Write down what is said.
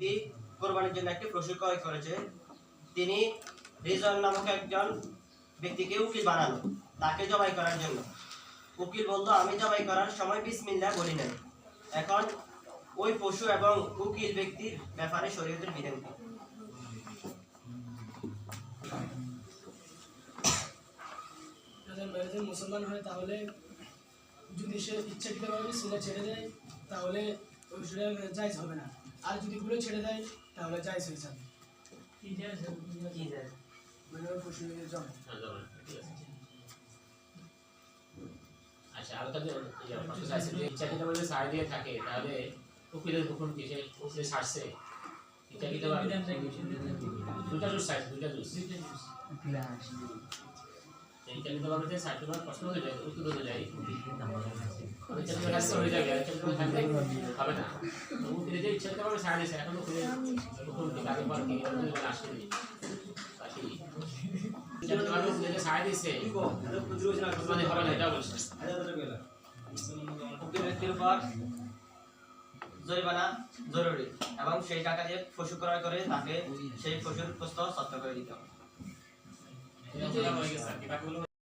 ব্যক্তি কোরবানির জন্য একটি পশু ক্রয় করেছে। তিনি রিজন নামক একজন ব্যক্তিকে উকিল বানালো, তাকে জবাই করার জন্য। উকিল বলল, আমি জবাই করার সময় বিসমিল্লাহ বলি নাই। এখন ওই পশু এবং উকিল ব্যক্তির ব্যাপারে শরীয়তের বিধান? মুসলমান হয়, তাহলে যদি সে ইচ্ছাকৃতভাবে সেটা ছেড়ে দেয়, তাহলে ওই জায়জ হবে না। আর যদি ভুলে ছেড়ে দেয় তাহলে জায়জ যাবে। কি যায়? মানে ওই পশু জমে আচ্ছা। আর তাহলে ইয়ে, ইচ্ছাকৃত দিয়ে থাকে তাহলে উকিলের হুকুম কি সে উকিলে ছাড়ছে ইচ্ছাকৃত দুটা জুস চাইছে দুটা জুস ইচ্ছাকৃত ভাবে যে ছাড়তে প্রশ্ন হয়ে যায়। উত্তর হয়ে যায় হবে না। যে এখন কি মানে হবে না এটা বলছে। উকিল ব্যক্তির উপর জরিমানা জরুরি এবং সেই টাকা দিয়ে পশু ক্রয় করে তাকে সেই পশুর প্রস্তাব সত্য করে দিতে হবে।